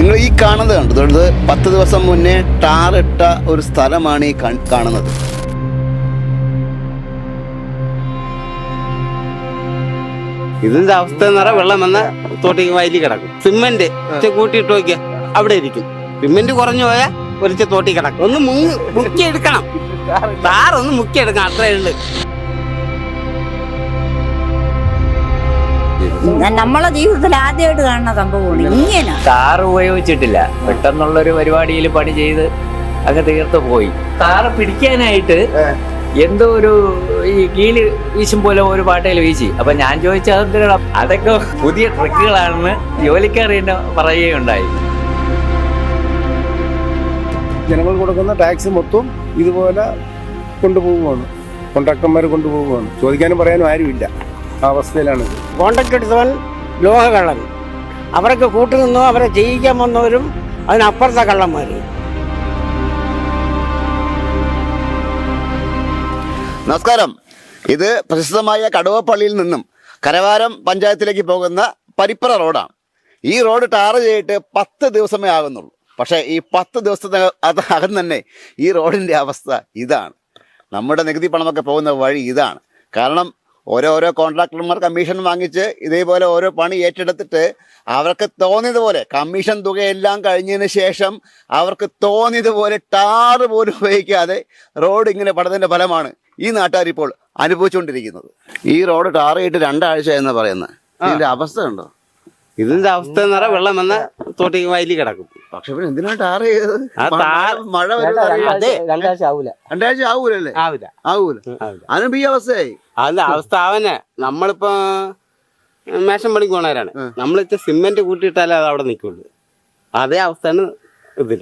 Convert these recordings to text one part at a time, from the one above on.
നിങ്ങൾ ഈ കാണുന്നത് കണ്ടത് ഇത് പത്ത് ദിവസം മുന്നേ ടാറിട്ട ഒരു സ്ഥലമാണ് ഈ കാണുന്നത്. ഇതിന്റെ അവസ്ഥ എന്ന് പറഞ്ഞാൽ വെള്ളം വന്ന തോട്ടേക്ക് വയലി കിടക്കും. സിമെന്റ് കൂട്ടിയിട്ട് നോക്കിയ അവിടെ ഇരിക്കും. സിമെന്റ് കുറഞ്ഞു പോയാൽ ഒരിച്ച തോട്ടി കിടക്കും. ഒന്ന് മുങ്ങി മുക്കി എടുക്കണം താറൊന്ന് മുക്കി എടുക്കണം അത്രേ ഉള്ളു. നമ്മളെ ജീവിതത്തിൽ ആദ്യമായിട്ട് കാണുന്ന സംഭവമാണ് ഇങ്ങനെ. കാർ ഉപയോഗിച്ചിട്ടില്ല. പെട്ടെന്നുള്ളൊരു പരിപാടിയിൽ പണി ചെയ്ത് അങ്ങ് തീർത്ത് പോയി. താറ് പിടിക്കാനായിട്ട് എന്തോ ഒരു ഈ കീൽ വീശും പോലെ ഒരു പാട്ടയിൽ വീശി. അപ്പൊ ഞാൻ ചോദിച്ചാൽ അതെന്തിനാ അതൊക്കെ പുതിയ ട്രിക്കുകളാണെന്ന് ജോലിക്കാർ എന്നെ പറയുകയുണ്ടായി. ജനങ്ങൾ കൊടുക്കുന്ന ടാക്സ് മൊത്തം ഇതുപോലെ കൊണ്ടുപോവുകയാണ്. കോൺട്രാക്ടർമാർ കൊണ്ടുപോവുകയാണ്. ചോദിക്കാനും പറയാനും ആരുമില്ല. അവസ്ഥയിലാണ്. കോണ്ടക്ട് കോൺട്രാക്ട് എടുത്തവൻ ലോഹകള്ളൻ. അവരൊക്കെ കൂട്ടുനിന്നോ അവരെ ചെയ്യിക്കാൻ വന്നവരും അതിനപ്പുറത്തെ കള്ളന്മാർ നമസ്കാരം. ഇത് പ്രശസ്തമായ കടുവപ്പള്ളിയിൽ നിന്നും കരവാരം പഞ്ചായത്തിലേക്ക് പോകുന്ന പരിപ്പറ റോഡാണ്. ഈ റോഡ് ടാർ ചെയ്തിട്ട് പത്ത് ദിവസമേ ആകുന്നുള്ളൂ. പക്ഷേ ഈ പത്ത് ദിവസത്തെ അത് അകം തന്നെ ഈ റോഡിന്റെ അവസ്ഥ ഇതാണ്. നമ്മുടെ നികുതി പണമൊക്കെ പോകുന്ന വഴി ഇതാണ്. കാരണം ഓരോരോ കോൺട്രാക്ടർമാർ കമ്മീഷൻ വാങ്ങിച്ച് ഇതേപോലെ ഓരോ പണി ഏറ്റെടുത്തിട്ട് അവർക്ക് തോന്നിയതുപോലെ കമ്മീഷൻ തുകയെല്ലാം കഴിഞ്ഞതിന് ശേഷം അവർക്ക് തോന്നിയതുപോലെ ടാറ് പോലും ഉപയോഗിക്കാതെ റോഡ് ഇങ്ങനെ പടതിന്റെ ഫലമാണ് ഈ നാട്ടുകാർ ഇപ്പോൾ അനുഭവിച്ചുകൊണ്ടിരിക്കുന്നത്. ഈ റോഡ് ടാർ ചെയ്തിട്ട് രണ്ടാഴ്ച എന്ന് പറയുന്നത് ഇതിന്റെ അവസ്ഥ ഉണ്ടോ ഇതിന്റെ അവസ്ഥ എന്ന് പറഞ്ഞാൽ വെള്ളം വന്ന തോട്ടി വയലി കിടക്കും. പക്ഷെ പിന്നെ എന്തിനാ ടാർ ചെയ്തത്? ആ മഴ വരുന്ന. അതെ രണ്ടാഴ്ച ആവൂല. രണ്ടാഴ്ച ആവൂലല്ലേ? ആവില്ല ആവൂല. ആവില്ല അതിനും ഈ അവസ്ഥയായി. അതിന്റെ അവസ്ഥ അവനെ നമ്മളിപ്പോ മേശം പണിക്ക് പോണവരാണ്. നമ്മളിച്ച് സിമെന്റ് കൂട്ടിയിട്ടാലേ അത് അവിടെ നിൽക്കുള്ളൂ അതേ അവസ്ഥയാണ് ഇതിൽ.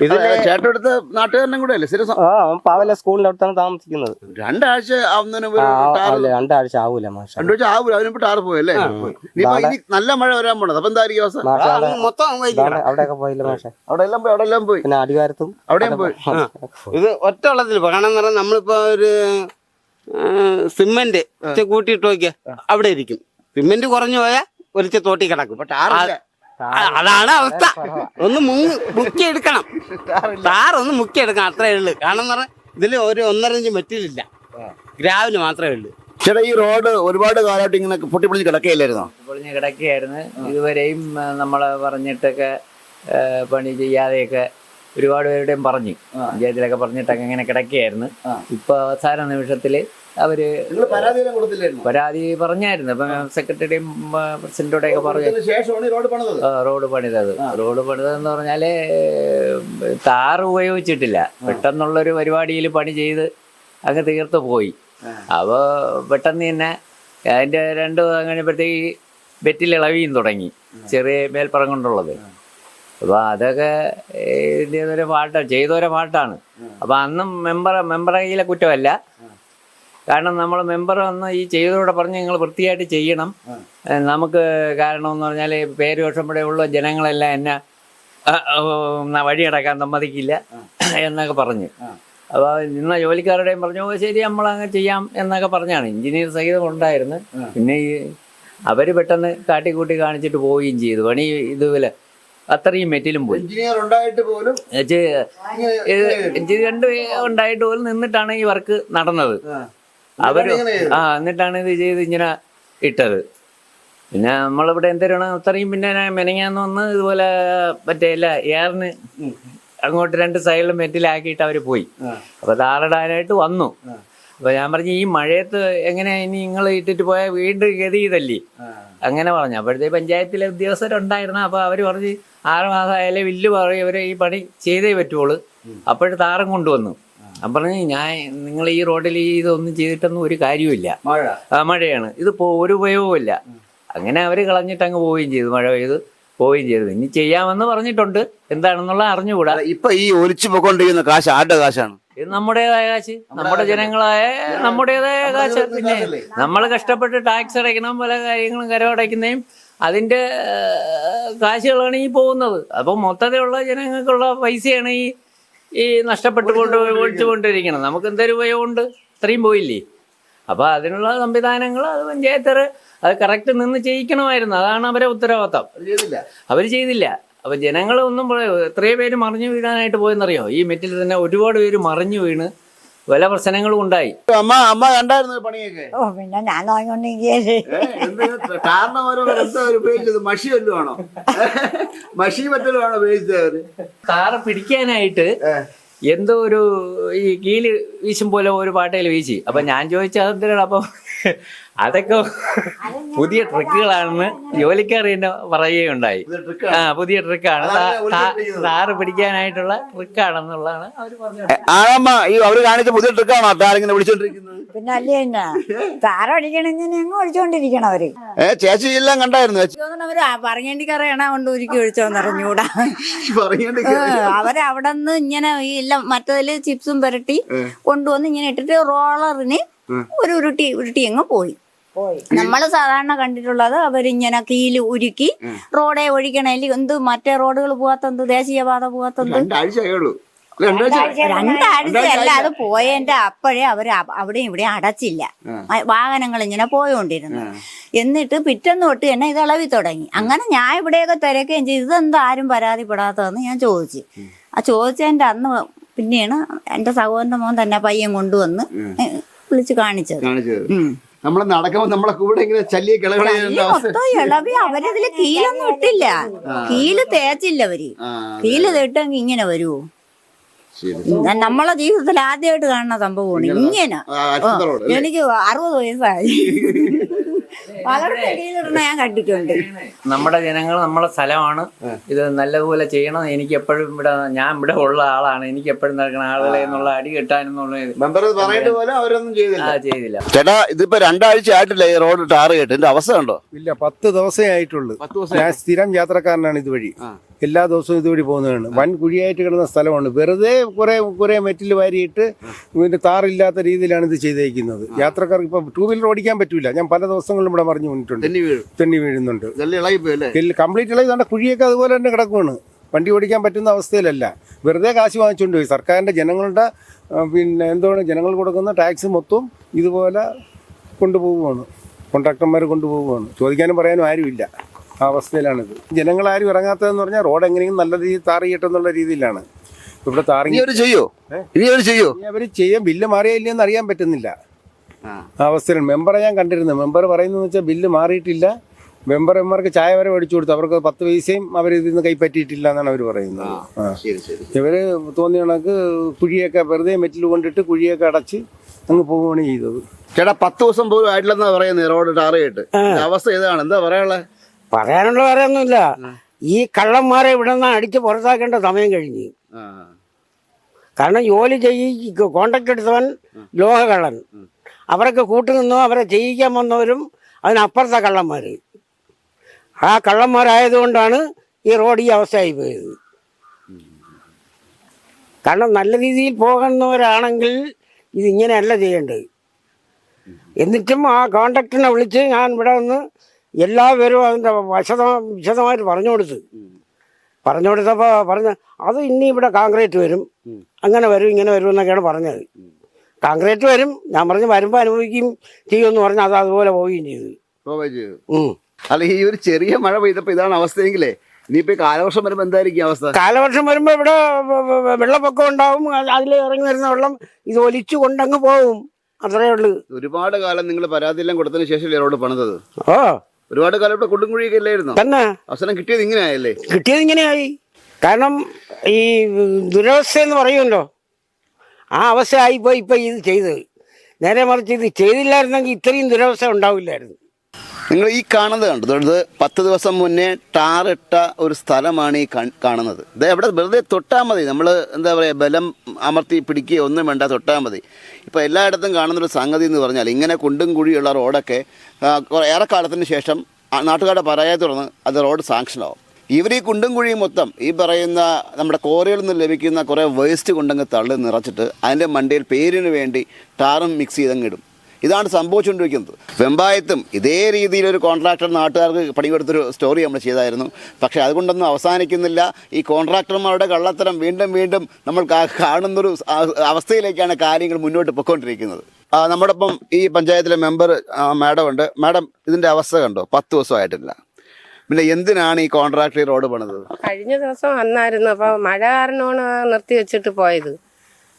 നാട്ടുകാരനും കൂടെ അല്ലേ? സ്ഥിരം ആ അവൻ പാവല സ്കൂളിന്റെ അടുത്താണ് താമസിക്കുന്നത്. രണ്ടാഴ്ച ആവുന്നതിന് മുമ്പ് ആ, ടാർ രണ്ടാഴ്ച ആവൂല മാഷ. രണ്ടാഴ്ച ആവൂല അതിനിപ്പോ ടാർ പോയല്ലേ? ഇനിയിപ്പോ ഇനി നല്ല മഴ വരാൻ പോണത്. അപ്പൊ എന്തായിരിക്കും അവസ്ഥ? മാഷ ആ, അവിടെ- അങ്ങ് മൊത്തം അവിടെയൊക്കെ പോയില്ല മാഷ? അവിടെ എല്ലാം പോയി അവിടെ എല്ലാം പോയി. പിന്നെ അടിവാരത്തും അവിടെയും പോയി. ഇത് ഒറ്റ വെള്ളത്തിൽ കാരണം എന്ന് പറഞ്ഞാൽ നമ്മളിപ്പോ ഒരു സിമെന്റ് ഇച്ചിരി കൂട്ടിയിട്ട് നോക്കിയ അവിടെ ഇരിക്കും. സിമെന്റ് കുറഞ്ഞു പോയാൽ ഒരിച്ച തോട്ടി കിടക്കും. ടാറില്ല. അതാണ് അവസ്ഥ. ഒന്ന് മുക്കി എടുക്കണം ഒന്ന് മുക്കി എടുക്കണം അത്രേ ഉള്ളു. കാരണം എന്ന് പറഞ്ഞാൽ ഇതിൽ ഒരു ഒന്നരഞ്ച് മെറ്റീരിയലില്ല ഗ്രാവിന് മാത്രമേ ഉള്ളൂ. ചേട്ടാ ഈ റോഡ് ഒരുപാട് കാലമായിട്ട് ഇങ്ങനെ പൊട്ടിപ്പൊളിച്ച് കിടക്കുകയില്ലായിരുന്നോ? പൊളിഞ്ഞ് കിടക്കുകയായിരുന്നു. ഇതുവരെയും നമ്മളെ നമ്മൾ പറഞ്ഞിട്ടൊക്കെ പണി ചെയ്യാതെയൊക്കെ ഒരുപാട് പേരുടെയും പറഞ്ഞു. പഞ്ചായത്തിലൊക്കെ പറഞ്ഞിട്ടൊക്കെ ഇങ്ങനെ കിടക്കുകയായിരുന്നു. ഇപ്പൊ അവസാന നിമിഷത്തിൽ അവർ പരാതി പറഞ്ഞായിരുന്നു. അപ്പൊ സെക്രട്ടറിയും പ്രസിഡന്റോടെ ഒക്കെ പറഞ്ഞു. റോഡ് പണിതത്. റോഡ് പണിതെന്ന് പണിതതെന്ന് പറഞ്ഞാൽ താറ് ഉപയോഗിച്ചിട്ടില്ല. പെട്ടെന്നുള്ളൊരു പരിപാടിയിൽ പണി ചെയ്ത് അങ്ങ് തീർത്ത് പോയി. അപ്പോൾ പെട്ടെന്ന് തന്നെ അതിന്റെ രണ്ട് കഴിഞ്ഞപ്പോഴത്തേക്ക് ബെറ്റിൽ ഇളവിയും തുടങ്ങി. ചെറിയ മേൽപ്പറം കൊണ്ടുള്ളത് അപ്പോൾ അതൊക്കെ ഇതിന്റെ ഒരു പാട്ടാണ് ചെയ്തൊരു പാട്ടാണ് അപ്പോൾ അന്നും മെമ്പർ മെമ്പറെ കയ്യിലെ കുറ്റമല്ല. കാരണം നമ്മൾ മെമ്പർ വന്ന് ഈ ചെയ്തതോടെ പറഞ്ഞ് നിങ്ങൾ വൃത്തിയായിട്ട് ചെയ്യണം. നമുക്ക് കാരണം എന്ന് പറഞ്ഞാൽ പേര് വർഷം ഇവിടെ ഉള്ള ജനങ്ങളെല്ലാം എന്നെ വഴിയടക്കാൻ സമ്മതിക്കില്ല എന്നൊക്കെ പറഞ്ഞു. അപ്പോൾ നിന്ന ജോലിക്കാരുടെയും പറഞ്ഞു "ഓ, ശരി നമ്മൾ അങ്ങ് ചെയ്യാം എന്നൊക്കെ പറഞ്ഞാണ്. എഞ്ചിനീയർ സഹിതം ഉണ്ടായിരുന്നു. പിന്നെ ഈ അവർ പെട്ടെന്ന് കാട്ടിക്കൂട്ടി കാണിച്ചിട്ട് പോവുകയും ചെയ്തു. പണി ഇതുപോലെ അത്രയും മെറ്റിലും പോയി. എഞ്ചിനീയർ ഉണ്ടായിട്ട് പോലും രണ്ട് ഉണ്ടായിട്ട് പോലും നിന്നിട്ടാണ് ഈ വർക്ക് നടന്നത്. അവർ. ആ എന്നിട്ടാണ് ഇത് ചെയ്ത് ഇങ്ങനെ ഇട്ടത്. പിന്നെ നമ്മളിവിടെ എന്തേരാണ് അത്രയും പിന്നെ മെനങ്ങാന്ന് വന്ന് ഇതുപോലെ മറ്റേ ഇല്ല ഏറിന് അങ്ങോട്ട് രണ്ട് സൈഡിലും മെറ്റിലാക്കിയിട്ട് അവർ പോയി. അപ്പൊ താറിടാനായിട്ട് വന്നു. അപ്പൊ ഞാൻ പറഞ്ഞു ഈ മഴയത്ത് എങ്ങനെ ഇനി നിങ്ങൾ ഇട്ടിട്ട് പോയാൽ വീണ്ടും ഗതി ഇതല്ലേ? അങ്ങനെ പറഞ്ഞു. അപ്പോഴത്തെ പഞ്ചായത്തിലെ ഉദ്യോഗസ്ഥരുണ്ടായിരുന്നു അപ്പൊ അവർ പറഞ്ഞ് ആറ് മാസമായാലേ വില്ല് പറയും അവരെ ഈ പണി ചെയ്തേ പറ്റുള്ളൂ. അപ്പോഴ് താരം കൊണ്ടുവന്നു. അപ്പം പറഞ്ഞു ഞാൻ നിങ്ങൾ ഈ റോഡിൽ ഈ ഇതൊന്നും ചെയ്തിട്ടൊന്നും ഒരു കാര്യമില്ല മഴ. ആ മഴയാണ്. ഇതിപ്പോ ഒരു ഉപയോഗമില്ല അങ്ങനെ അവർ കളഞ്ഞിട്ട് അങ്ങ് പോവുകയും ചെയ്തു മഴ പെയ്ത് പോവുകയും ചെയ്തു. ഇനി ചെയ്യാമെന്ന് പറഞ്ഞിട്ടുണ്ട്. എന്താണെന്നുള്ള അറിഞ്ഞുകൂടാ. ഇപ്പൊ ഈ ഒലിച്ചു പോയിക്കൊണ്ടിരിക്കുന്ന കാശ് ആരുടെ കാശാണ്? ഇത് നമ്മുടേതായ കാശ്. നമ്മുടെ ജനങ്ങളായ നമ്മുടേതായ കാശ്. പിന്നെ നമ്മൾ കഷ്ടപ്പെട്ട് ടാക്സ് അടയ്ക്കണം പല കാര്യങ്ങളും കരമടയ്ക്കുന്നതും അതിന്റെ കാശുകളാണ് ഈ പോകുന്നത്. അപ്പം മൊത്തത്തിലുള്ള ജനങ്ങൾക്കുള്ള പൈസയാണ് ഈ ഈ നഷ്ടപ്പെട്ടു കൊണ്ട് ഒഴിച്ചുകൊണ്ടിരിക്കുന്നത് നമുക്ക് എന്തൊരു ഉപയോഗമുണ്ട്? ഇത്രയും പോയില്ലേ? അപ്പോൾ അതിനുള്ള സംവിധാനങ്ങൾ അത് പഞ്ചായത്തർ അത് കറക്റ്റ് നിന്ന് ചെയ്യിക്കണമായിരുന്നു. അതാണ് അവരെ ഉത്തരവാദിത്തം. അവർ ചെയ്തില്ല. അപ്പൊ ജനങ്ങളൊന്നും എത്രയോ പേര് മറിഞ്ഞു വീഴാനായിട്ട് പോയെന്നറിയോ? ഈ മെറ്റിൽ തന്നെ ഒരുപാട് പേര് മറിഞ്ഞു വീണ് പല പ്രശ്നങ്ങളും ഉണ്ടായി. അമ്മ അമ്മ കണ്ടായിരുന്നു പണിയൊക്കെ. ഓ പിന്നെ ഞാൻ നോക്കിക്കൊണ്ടിരിക്കുകയല്ലേ കാരണം ഓരോ എന്താ ഉപയോഗിച്ചത്? മഷി വല്ലതുമാണോ മഷി മറ്റല്ലോ ആണോ ഉപയോഗിച്ചത് അവർ? താറ പിടിക്കാനായിട്ട് എന്തോ ഒരു ഈ കീൽ വീശും പോലെ ഒരു പാട്ടയിൽ വീശി. അപ്പൊ ഞാൻ ചോദിച്ചത് അപ്പൊ അതൊക്കെ പുതിയ ട്രിക്കുകളാണെന്ന് ജോലിക്കാർ തന്നെ പറയുകയുണ്ടായി ആ പുതിയ ട്രിക്കാണ്. താറ് പിടിക്കാനായിട്ടുള്ള ട്രിക്കാണെന്നുള്ളതാണ് അവർ പറഞ്ഞത്. ആണമ്മ ഈ അവർ കാണിച്ച പുതിയ ട്രിക്കാണോ? താരിങ്ങനെ വിളിച്ചോണ്ടിരിക്കുന്നത്. പിന്നെ അല്ലേ എന്നാ? താറടിക്കണെങ്കിൽ ഞങ്ങൾ ഒഴിച്ചോണ്ടിരിക്കണം അവർ. ഏ ചേച്ചി എല്ലാം കണ്ടായിരുന്നു? അവർ പറഞ്ഞേണ്ടി കറിയണ കൊണ്ട് ഉരുക്കി ഒഴിച്ചോന്ന് അറിഞ്ഞൂടാ. പറഞ്ഞോണ്ട് അവർ അവിടെ നിന്ന് ഇങ്ങനെ ഈ എല്ലാം മറ്റതിൽ ചിപ്സും പുരട്ടി കൊണ്ടുവന്ന് ഇങ്ങനെ ഇട്ടിട്ട് റോളറിന് ഒരു ഉരുട്ടി ഉരുട്ടി അങ്ങ് പോയി. നമ്മൾ സാധാരണ കണ്ടിട്ടുള്ളത് അവരിങ്ങനെ കീൽ ഉരുക്കി റോഡെ ഒഴിക്കണേൽ എന്ത് മറ്റേ റോഡുകൾ പോവാത്തെന്ത്? ദേശീയപാത പോവാത്തെന്ത്? രണ്ടാഴ്ച ആയുള്ളൂ രണ്ടാഴ്ച രണ്ടാഴ്ചയല്ല അത് പോയതിന്റെ അപ്പോഴേ അവർ അവിടെ അവിടെയും ഇവിടെ അടച്ചില്ല. വാഹനങ്ങൾ ഇങ്ങനെ പോയോണ്ടിരുന്നു എന്നിട്ട് പിറ്റന്ന് തൊട്ട് തന്നെ ഇത് ഇളവി തുടങ്ങി. അങ്ങനെ ഞാൻ ഇവിടെയൊക്കെ തിരക്കുകയും ചെയ്തു. ഇതെന്താ ആരും പരാതിപ്പെടാത്തതെന്ന് ഞാൻ ചോദിച്ചു. ആ ചോദിച്ചതിന്റെ അന്ന് പിന്നെയാണ് എന്റെ സഹോദരന്റെ മോൻ തന്നെ പയ്യൻ കൊണ്ടുവന്ന് വിളിച്ച് കാണിച്ചത്. നമ്മളെ നമ്മൾ നടക്കുമ്പോ നമ്മളെ കൂടെ ഇങ്ങനെ ചല്ലിയെ കിളകളെ മൊത്തം ഇളവി. അവരതിൽ കീലൊന്നും ഇട്ടില്ല. കീൽ തേച്ചില്ല അവർ. കീൽ തേട്ടെങ്കിൽ ഇങ്ങനെ വരുമോ നമ്മളെ ജീവിതത്തിൽ ആദ്യമായിട്ട് കാണുന്ന സംഭവമാണ് ഇങ്ങനെ? എനിക്ക് അറുപത് വയസ്സായി. പലരുടെ ഞാൻ കണ്ടിട്ടുണ്ട്. നമ്മുടെ ജനങ്ങൾ നമ്മളെ സ്ഥലമാണ്. ഇത് നല്ലതുപോലെ ചെയ്യണം. എനിക്ക് എപ്പോഴും ഇവിടെ ഞാൻ ഇവിടെ ഉള്ള ആളാണ്. എനിക്ക് എപ്പോഴും നടക്കുന്ന ആളുകളെ എന്നുള്ള അടി കിട്ടാനെന്നുള്ള ഇത് മെമ്പർ പറഞ്ഞിട്ട് പോലെ അവരൊന്നും ചെയ്തില്ല. ആ ചെയ്തില്ല. ചേട്ടാ ഇതിപ്പോ രണ്ടാഴ്ച ആയിട്ടില്ല ഈ റോഡ് ടാർ കേട്ട്? അവസ്ഥ കണ്ടോ? ഇല്ല പത്ത് ദിവസമേ ആയിട്ടുള്ളൂ. പത്ത് ദിവസം ഞാൻ സ്ഥിരം യാത്രക്കാരനാണ് ഇതുവഴി. എല്ലാ ദിവസവും ഇതുവഴി പോകുന്നതാണ് വൻ കുഴിയായിട്ട് കിടന്ന സ്ഥലമാണ്. വെറുതെ കുറെ കുറെ മെറ്റിൽ വാരിയിട്ട് ഇതിന്റെ താറില്ലാത്ത രീതിയിലാണ് ഇത് ചെയ്തേക്കുന്നത്. യാത്രക്കാർക്ക് ഇപ്പൊ ടൂ വീലർ ഓടിക്കാൻ പറ്റൂല. ഞാൻ പല ദിവസങ്ങളിലും ഇവിടെ മറിഞ്ഞു വീണിട്ടുണ്ട് തെന്നി വീഴും. വീഴുന്നുണ്ട്. കംപ്ലീറ്റ് ഇളകി ഇതാണ്ട് കുഴിയൊക്കെ അതുപോലെ തന്നെ കിടക്കുവാണ്. വണ്ടി ഓടിക്കാൻ പറ്റുന്ന അവസ്ഥയിലല്ല. വെറുതെ കാശ് വാങ്ങിച്ചുകൊണ്ട് പോയി. സർക്കാരിന്റെ ജനങ്ങളുടെ പിന്നെ എന്താണ് ജനങ്ങൾ കൊടുക്കുന്ന ടാക്സ് മൊത്തം ഇതുപോലെ കൊണ്ടുപോവുകയാണ് കോൺട്രാക്ടർമാർ കൊണ്ടുപോവുകയാണ് ചോദിക്കാനും പറയാനും ആരുമില്ല. അവസ്ഥയിലാണിത്. ജനങ്ങളാരും ഇറങ്ങാത്തതെന്ന് പറഞ്ഞാൽ റോഡ് എങ്ങനെയും നല്ല രീതിയിൽ താറിയിട്ടെന്നുള്ള രീതിയിലാണ്. ഇവിടെ ഇനി താറി അവർ ചെയ്യോ? ചെയ്യോ അവർ ചെയ്യാൻ ബില്ല് മാറിയില്ലെന്ന് അറിയാൻ പറ്റുന്നില്ല. ആ. അവസ്ഥയിൽ അവസ്ഥയിലാണ്. മെമ്പറെ ഞാൻ കണ്ടിരുന്നു മെമ്പർ പറയുന്നതെന്ന് വെച്ചാൽ ബില്ല് മാറിയിട്ടില്ല. മെമ്പർമാർക്ക് ചായ വരെ മേടിച്ചു കൊടുത്തു. അവർക്ക് പത്ത് പൈസയും അവർ ഇതിൽ നിന്ന് കൈപ്പറ്റിയിട്ടില്ല എന്നാണ് അവർ പറയുന്നത്. ആ. ശരി ശരി. ഇവർ തോന്നിയ കണക്ക് കുഴിയൊക്കെ വെറുതെ മെറ്റിൽ കൊണ്ടിട്ട് കുഴിയൊക്കെ അടച്ച് അങ്ങ് പോവുകയാണ് ചെയ്തത്. ചേട്ടാ പത്ത് ദിവസം പോലും ആയിട്ടില്ലെന്നാ പറയുന്നത് റോഡ് ടാറിയിട്ട് അവസ്ഥ ഇതാണ്. എന്താ പറയാനുള്ളത് പറയാനുള്ള വേറെ ഒന്നുമില്ല ഈ കള്ളന്മാരെ ഇവിടെ നിന്ന് അടിച്ച് പുറത്താക്കേണ്ട സമയം കഴിഞ്ഞു. കാരണം ജോലി ചെയ്യി കോണ്ടാക്ട് എടുത്തവൻ ലോഹകള്ളൻ. അവരൊക്കെ കൂട്ടുനിന്നോ അവരെ ചെയ്യിക്കാൻ വന്നവരും അതിനപ്പുറത്തെ കള്ളന്മാർ ആ കള്ളന്മാരായതുകൊണ്ടാണ് ഈ റോഡ് ഈ അവസ്ഥയായി പോയത്. കാരണം നല്ല രീതിയിൽ പോകുന്നവരാണെങ്കിൽ ഇതിങ്ങനെയല്ല ചെയ്യേണ്ടത്. എന്നിട്ടും ആ കോണ്ടാക്ടറിനെ വിളിച്ച് ഞാൻ ഇവിടെ വന്ന് എല്ലാവരും അതിന്റെ വശത വിശദമായിട്ട് പറഞ്ഞു കൊടുത്ത്. പറഞ്ഞു കൊടുത്തപ്പോൾ പറഞ്ഞ അത് ഇനി ഇവിടെ കോൺക്രീറ്റ് വരും. അങ്ങനെ വരും ഇങ്ങനെ വരും എന്നൊക്കെയാണ് പറഞ്ഞത്. കോൺക്രീറ്റ് വരും. ഞാൻ പറഞ്ഞു വരുമ്പോൾ അനുഭവിക്കുകയും ചെയ്യുമെന്ന് പറഞ്ഞാൽ അത് അതുപോലെ പോവുകയും ചെയ്തു. അല്ല ഈ ഒരു ചെറിയ മഴ പെയ്തപ്പോ ഇതാണ് അവസ്ഥയെങ്കിലേ ഇനിയിപ്പോ കാലവർഷം വരുമ്പോ എന്തായിരിക്കും അവസ്ഥ? കാലവർഷം വരുമ്പോൾ ഇവിടെ വെള്ളപ്പൊക്കം ഉണ്ടാവും. അതിൽ ഇറങ്ങി വരുന്ന വെള്ളം ഇത് ഒലിച്ചു കൊണ്ടങ്ങ് പോവും. അത്രേ ഉള്ളൂ. ഒരുപാട് കാലം നിങ്ങൾ പരാതിയെല്ലാം കൊടുത്തതിന് ശേഷം ഇവരോട് പണിതത്? ഓ. ഒരുപാട് കാലം ഇവിടെ കുണ്ടും കുഴിയൊക്കെ ഇല്ലായിരുന്നു. തന്നെ? അവസരം കിട്ടിയത് ഇങ്ങനെയായല്ലേ? കിട്ടിയത് ഇങ്ങനെയായി. കാരണം ഈ ദുരവസ്ഥ എന്ന് പറയുമല്ലോ. ആ അവസ്ഥ ആയിപ്പോയി ഇപ്പം ഇത് ചെയ്തത്. നേരെ മറിച്ച് ഇത് ചെയ്തില്ലായിരുന്നെങ്കിൽ ഇത്രയും ദുരവസ്ഥ ഉണ്ടാവില്ലായിരുന്നു. നിങ്ങൾ ഈ കാണുന്നത് കണ്ടു. ഇത് പത്ത് ദിവസം മുന്നേ ടാറിട്ട ഒരു സ്ഥലമാണ് ഈ കാണുന്നത്. ഇത് എവിടെ വെറുതെ തൊട്ടാൽ മതി. നമ്മൾ എന്താ പറയുക ബലം അമർത്തി പിടിക്കുകയോ ഒന്നും വേണ്ട തൊട്ടാൽ മതി. ഇപ്പോൾ എല്ലായിടത്തും കാണുന്നൊരു സംഗതി എന്ന് പറഞ്ഞാൽ ഇങ്ങനെ കുണ്ടും കുഴിയുള്ള റോഡൊക്കെ ഏറെക്കാലത്തിന് ശേഷം നാട്ടുകാരുടെ പരാജയത്തെ തുടർന്ന് അത് റോഡ് സാങ്ഷനാവും ഇവർ ഈ കുണ്ടും കുഴിയും മൊത്തം ഈ പറയുന്ന നമ്മുടെ കോറികളിൽ നിന്ന് ലഭിക്കുന്ന കുറേ വേസ്റ്റ് കൊണ്ടങ്ങ് തള്ളി നിറച്ചിട്ട് അതിന്റെ മണ്ടയിൽ പേരിന് വേണ്ടി ടാറും മിക്സ് ചെയ്തങ്ങിടും ഇതാണ് സംഭവിച്ചുകൊണ്ടിരിക്കുന്നത്. വെമ്പായത്തും ഇതേ രീതിയിലൊരു കോൺട്രാക്ടർ നാട്ടുകാർക്ക് പണി കൊടുത്തൊരു സ്റ്റോറി നമ്മൾ ചെയ്തായിരുന്നു. പക്ഷേ അതുകൊണ്ടൊന്നും അവസാനിക്കുന്നില്ല. ഈ കോൺട്രാക്ടർമാരുടെ കള്ളത്തരം വീണ്ടും വീണ്ടും നമ്മൾ കാണുന്നൊരു അവസ്ഥയിലേക്കാണ് കാര്യങ്ങൾ മുന്നോട്ട് പൊയ്ക്കൊണ്ടിരിക്കുന്നത്. നമ്മുടെ ഇപ്പം ഈ പഞ്ചായത്തിലെ മെമ്പർ മാഡം ഉണ്ട്. മാഡം ഇതിന്റെ അവസ്ഥ കണ്ടോ? പത്ത് ദിവസമായിട്ടില്ല. പിന്നെ എന്തിനാണ് ഈ കോൺട്രാക്ട് ഈ റോഡ് പണിത് കഴിഞ്ഞ ദിവസം വന്നായിരുന്നു. അപ്പൊ മഴ കാരണമാണ് നിർത്തി വെച്ചിട്ട് പോയത്.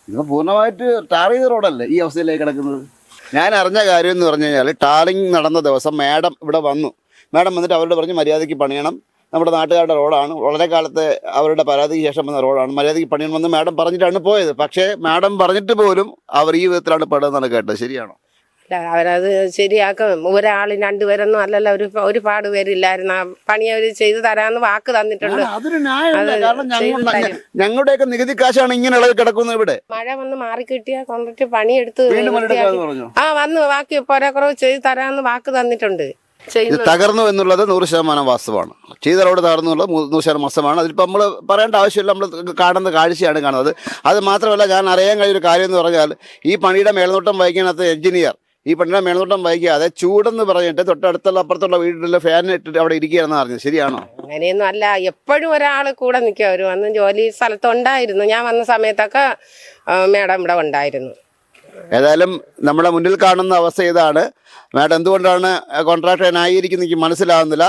ഇത് പൂർണമായിട്ട് ടാർ ചെയ്ത റോഡല്ലേ ഈ അവസ്ഥയിലേക്ക് കിടക്കുന്നത്? ഞാൻ അറിഞ്ഞ കാര്യം എന്ന് പറഞ്ഞു കഴിഞ്ഞാൽ ടാറിങ് നടന്ന ദിവസം മാഡം ഇവിടെ വന്നു. മാഡം വന്നിട്ട് അവരോട് പറഞ്ഞ് മര്യാദയ്ക്ക് പണിയണം. നമ്മുടെ നാട്ടുകാരുടെ റോഡാണ്. വളരെ കാലത്തെ അവരുടെ പരാതിക്ക് ശേഷം വന്ന റോഡാണ്. മര്യാദയ്ക്ക് പണിയണമെന്ന് മാഡം പറഞ്ഞിട്ടാണ് പോയത്. പക്ഷേ മാഡം പറഞ്ഞിട്ട് പോലും അവർ ഈ വിധത്തിലാണ് പെടുന്നതാണ് കേട്ടത്. ശരിയാണോ? അവരത് ശരിയാക്കും. ഒരാളും രണ്ടുപേരൊന്നും അല്ലല്ലോ ഒരു ഒരുപാട് പേരില്ലായിരുന്നു. ആ പണി അവർ ചെയ്തു തരാന്ന് വാക്ക് തന്നിട്ടുണ്ട്. ഞങ്ങളുടെയൊക്കെ നികുതി കാശാണ് ഇങ്ങനെ ഇളകി കിടക്കുന്നത് ഇവിടെ. മഴ വന്ന് മാറിക്കിട്ടിയ കൊണ്ടിട്ട് പണിയെടുത്ത് വീണ്ടും വൃത്തിയാക്കി- പറഞ്ഞു? ആ വന്ന് ബാക്കി പോരാക്കുറവ് ചെയ്തു തരാന്ന് വാക്ക് തന്നിട്ടുണ്ട്. തകർന്നു എന്നുള്ളത് നൂറ് ശതമാനം വാസ്തവമാണ്. ചെയ്ത റോഡ് തകർന്നു എന്നുള്ളത് നൂറ് ശതമാനം വാസ്തവമാണ്. അതിലിപ്പോൾ നമ്മൾ പറയേണ്ട ആവശ്യമില്ല. നമ്മൾ കാണുന്ന കാഴ്ചയാണ് കാണുന്നത്. അത് മാത്രമല്ല ഞാൻ അറിയാൻ കഴിയൊരു കാര്യം എന്ന് പറഞ്ഞാൽ ഈ പണിയുടെ മേൽനോട്ടം വഹിക്കാനകത്ത് എഞ്ചിനീയർ ഈ പെണ്ണിനെ മേൽനോട്ടം വഹിക്കാതെ ചൂടെന്ന് പറഞ്ഞിട്ട് തൊട്ടടുത്തുള്ള അപ്പുറത്തുള്ള വീട്ടിലെ ഫാൻ ഇട്ടിട്ട് അവിടെ ഇരിക്കുകയാണെന്ന് പറഞ്ഞു ശരിയാണോ? അങ്ങനെയൊന്നും അല്ല. എപ്പോഴും ഒരാൾ കൂടെ നിൽക്കുക അവർ വന്ന് ജോലി സ്ഥലത്തുണ്ടായിരുന്നു ഞാൻ വന്ന സമയത്തൊക്കെ മേഡം ഇവിടെ ഉണ്ടായിരുന്നു. ഏതായാലും നമ്മുടെ മുന്നിൽ കാണുന്ന അവസ്ഥ ഇതാണ്. മാഡം എന്തുകൊണ്ടാണ് കോൺട്രാക്ടർ ന്യായീകരിക്കുന്നത് എനിക്ക് മനസ്സിലാവുന്നില്ല.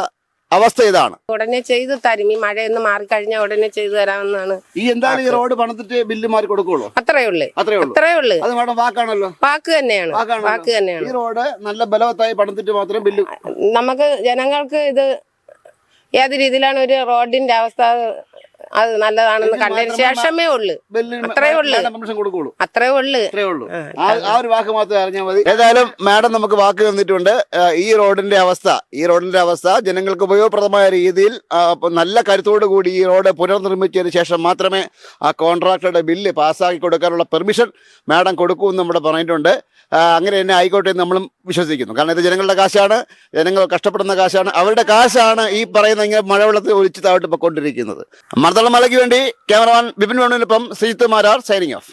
അവസ്ഥ ഇതാണ് ഉടനെ ചെയ്തു തരും. ഈ മഴയൊന്ന് മാറിക്കഴിഞ്ഞാൽ ഉടനെ ചെയ്തു തരാമെന്നാണ് ഈ എന്താണ് ഈ റോഡ് പണിതിട്ട് ബില്ല് മാറി കൊടുക്കുള്ളൂ? അത്രേ ഉള്ളു. അത്രേ ഉള്ളൂ. അത്രേ ഉള്ളു. അത് മാഡം വാക്കാണല്ലോ? വാക്ക് തന്നെയാണ്. വാക്കാണല്ലോ. വാക്ക് ഈ റോഡ് നല്ല ബലവത്തായി പണിതിട്ട് മാത്രം ബില്ല് നമുക്ക് ജനങ്ങൾക്ക് ഇത് ഏത് രീതിയിലാണ് ഒരു റോഡിന്റെ അവസ്ഥ അത് നല്ലതാണെന്ന് കണ്ടതിന് ശേഷമേ ഉള്ളു. അത്രേ ഉള്ളു. അത്രേ ഉള്ളു. അത്രേ ഉള്ളൂ. ആ, ഒരു വാക്ക് മാത്രം അറിഞ്ഞാൽ മതി. ഏതായാലും മാഡം നമുക്ക് വാക്ക് തന്നിട്ടുണ്ട്. ഈ റോഡിന്റെ അവസ്ഥ ഈ റോഡിന്റെ അവസ്ഥ ജനങ്ങൾക്ക് ഉപയോഗപ്രദമായ രീതിയിൽ നല്ല കരുത്തോടു കൂടി ഈ റോഡ് പുനർനിർമ്മിച്ചതിന് ശേഷം മാത്രമേ ആ കോൺട്രാക്ടറുടെ ബില്ല് പാസ്സാക്കി കൊടുക്കാനുള്ള പെർമിഷൻ മാഡം കൊടുക്കൂ എന്ന് നമ്മുടെ പറഞ്ഞിട്ടുണ്ട്. അങ്ങനെ തന്നെ ആയിക്കോട്ടെ എന്ന് നമ്മളും വിശ്വസിക്കുന്നു. കാരണം ഇത് ജനങ്ങളുടെ കാശാണ് ജനങ്ങൾ കഷ്ടപ്പെടുന്ന കാശാണ്. അവരുടെ കാശാണ് ഈ പറയുന്ന ഇങ്ങനെ മഴവെള്ളത്തിൽ ഒഴിച്ച് താഴോട്ട് പൊക്കൊണ്ടിരിക്കുന്നത് മർദ്ദള മലയ്ക്ക് വേണ്ടി ക്യാമറമാൻ ബിപിൻ വേണുവിനൊപ്പം ശ്രീജിത്ത് മാരാർ സൈനിങ് ഓഫ്